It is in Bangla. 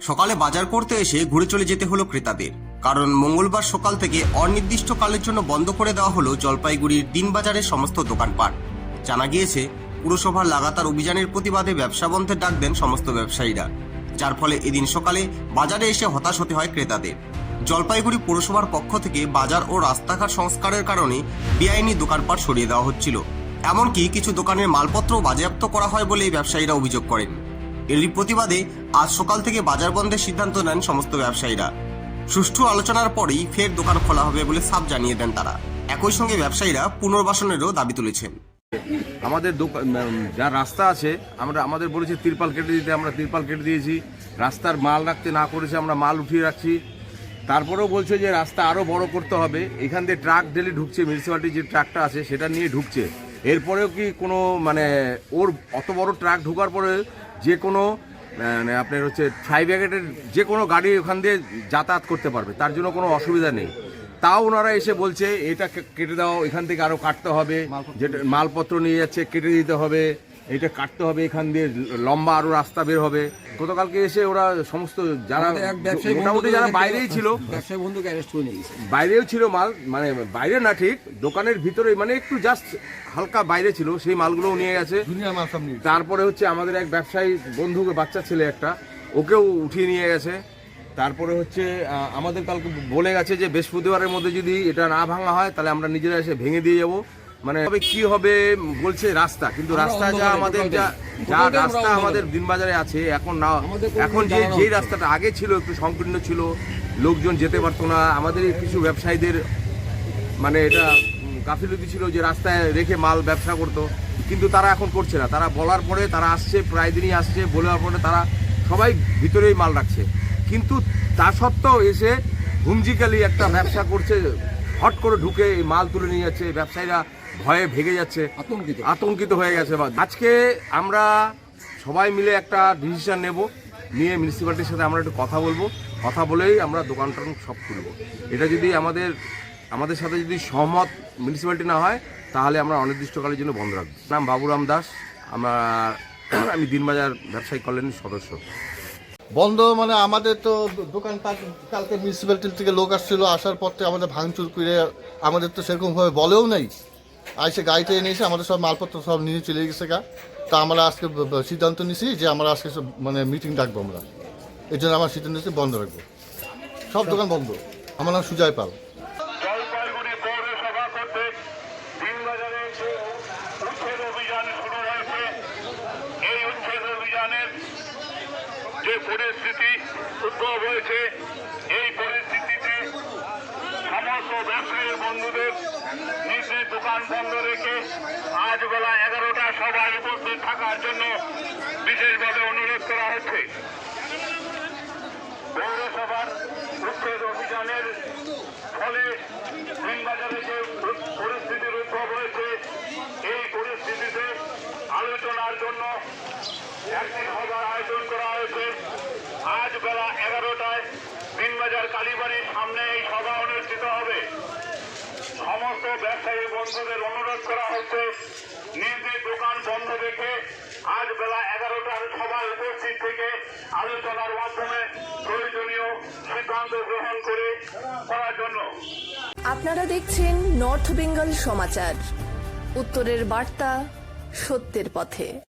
সকালে বাজার করতে এসে ঘুরে চলে যেতে হলো ক্রেতাদের। কারণ মঙ্গলবার সকাল থেকে অনির্দিষ্টকালের জন্য বন্ধ করে দেওয়া হলো জলপাইগুড়ির দিনবাজারের সমস্ত দোকানপাট। জানা গিয়েছে, পুরসভার লাগাতার অভিযানের প্রতিবাদে ব্যবসা বন্ধের ডাক দেন সমস্ত ব্যবসায়ীরা। যার ফলে এদিন সকালে বাজারে এসে হতাশ হতে হয় ক্রেতাদের। জলপাইগুড়ি পুরসভার পক্ষ থেকে বাজার ও রাস্তাঘাট সংস্কারের কারণে বেআইনি দোকানপাট সরিয়ে দেওয়া হচ্ছিল। এমনকি কিছু দোকানের মালপত্র বাজেয়াপ্ত করা হয় বলে ব্যবসায়ীরা অভিযোগ করেন। এরই প্রতিবাদে আজ সকাল থেকে বাজার বন্ধের সিদ্ধান্ত নেন সমস্ত ব্যবসায়ীরা। সুষ্ঠু আলোচনার পরেই ফের দোকান খোলা হবে বলে সাফ জানিয়ে দেন তারা। একই সঙ্গে ব্যবসায়ীরা পুনর্বাসনেরও দাবি তুলেছেন। আমাদের দোকান যা রাস্তা আছে, আমরা আমাদের বলেছে তিরপাল কেটে দিতে, আমরা তিরপাল কেটে দিয়েছি। রাস্তার মাল রাখতে না করেছে, আমরা মাল উঠিয়ে রাখছি। তারপরেও বলছে যে রাস্তা আরও বড় করতে হবে। এখান দিয়ে ট্রাক ডেলি ঢুকছে মিউনিসিপ্যালিটির যে ট্রাকটা আছে, সেটা নিয়ে ঢুকছে। এরপরেও কি কোনো মানে ওর অত বড় ট্রাক ঢোকার পরে যে কোনো মানে আপনার হচ্ছে ফ্রাই ব্যাগেটের যে কোনো গাড়ি ওখান দিয়ে যাতায়াত করতে পারবে তার জন্য কোনো অসুবিধা নেই। তাও ওনারা এসে বলছে এটা কেটে দাও এখান থেকে আরও কাটতে হবে যেটা মালপত্র নিয়ে যাচ্ছে কেটে দিতে হবে। এটা কাটতে হবে এখান দিয়ে লম্বা আরও রাস্তা বের হবে। গতকালকে এসে ওরা সমস্ত যারা মোটামুটি যারা বাইরেই ছিল ব্যবসায়ী বন্ধুকে অ্যারেস্ট করে নিয়ে গেছে বাইরেও ছিল মাল মানে বাইরে না ঠিক দোকানের ভিতরে মানে একটু জাস্ট হালকা বাইরে ছিল সেই মালগুলোও নিয়ে গেছে। দুনিয়ার মাল সব নিয়ে তারপরে হচ্ছে আমাদের এক ব্যবসায়ী বন্ধু বাচ্চা ছেলে একটা ওকেও উঠিয়ে নিয়ে গেছে। তারপরে হচ্ছে আমাদের কালকে বলে গেছে যে বৃহস্পতিবারের মধ্যে যদি এটা না ভাঙা হয় তাহলে আমরা নিজেরা এসে ভেঙে দিয়ে যাব। মানে তবে কি হবে বলছে রাস্তা কিন্তু রাস্তা যা আমাদের যা যা রাস্তা। আমাদের দিনবাজারে আছে এখন না এখন যে যেই রাস্তাটা আগে ছিল একটু সংকীর্ণ ছিল লোকজন যেতে পারতো না। আমাদের কিছু ব্যবসায়ীদের মানে এটা গাফিলতি ছিল যে রাস্তায় রেখে মাল ব্যবসা করতো কিন্তু তারা এখন করছে না। তারা বলার পরে তারা আসছে প্রায় দিনই আসছে বলার পরে তারা সবাই ভিতরেই মাল রাখছে। কিন্তু তা সত্ত্বেও এসে হুমজিক্যালি একটা ব্যবসা করছে হট করে ঢুকে মাল তুলে নিয়ে যাচ্ছে। ব্যবসায়ীরা ভয়ে ভেগে যাচ্ছে। আতঙ্কিত। আতঙ্কিত হয়ে গেছে বা আজকে আমরা সবাই মিলে একটা ডিসিশন নেব। নিয়ে মিউনিসিপ্যালিটির সাথে আমরা একটু কথা বলব। কথা বলেই আমরা দোকান টোকান সব খুলবো। এটা যদি আমাদের আমাদের সাথে যদি সহমত মিউনিসিপ্যালিটি না হয় তাহলে আমরা অনির্দিষ্টকালের জন্য বন্ধ রাখব। নাম বাবুরাম দাস। আমার আমি দিনবাজার ব্যবসায়ী কল্যাণের সদস্য। বন্ধ মানে আমাদের তো দোকানপাট কালকে মিউনিসিপ্যালিটি থেকে লোক আসছিল আসার পর থেকে আমাদের ভাঙচুর করে আমাদের তো সেরকমভাবে বলেও নেই। আইসে গাড়িতে এনে এসে আমাদের সব মালপত্র সব নিয়ে চলে গেছে গা। তা আমরা আজকে সিদ্ধান্ত নিছি যে আমরা আজকে মানে মিটিং ডাকবো আমরা। এই জন্য আমার সিদ্ধান্ত নিচ্ছি বন্ধ রাখব। সব দোকান বন্ধ। আমার নাম সুজয় পাল। পরিস্থিতি উদ্ভব হয়েছে, এই সমস্ত ব্যবসায়ী বন্ধুদের নিজ দোকান বন্ধ রেখে আজ বেলা এগারোটা সভায় উপস্থিত থাকার জন্য বিশেষভাবে অনুরোধ করা হচ্ছে। পৌরসভার উচ্ছেদ অভিযানের ফলে দিনবাজারে যে পরিস্থিতির উদ্ভব হয়েছে, এই পরিস্থিতিতে আলোচনার জন্য একটি সভার আয়োজন করা হয়েছে। আজ বেলা এগারোটায় দিনবাজার কালীবাড়ির সামনে এই সভা অনুষ্ঠিত ব্যবসায়ী বন্ধুদের অনুরোধ করা হচ্ছে নিজ নিজ দোকান বন্ধ রেখে আজ বেলা এগারোটার সভায় উপস্থিত থেকে আলোচনার মাধ্যমে প্রয়োজনীয় সিদ্ধান্ত গ্রহণ করে করার জন্য। আপনারা দেখছেন নর্থ বেঙ্গল সমাচার। উত্তরের বার্তা সত্যের পথে।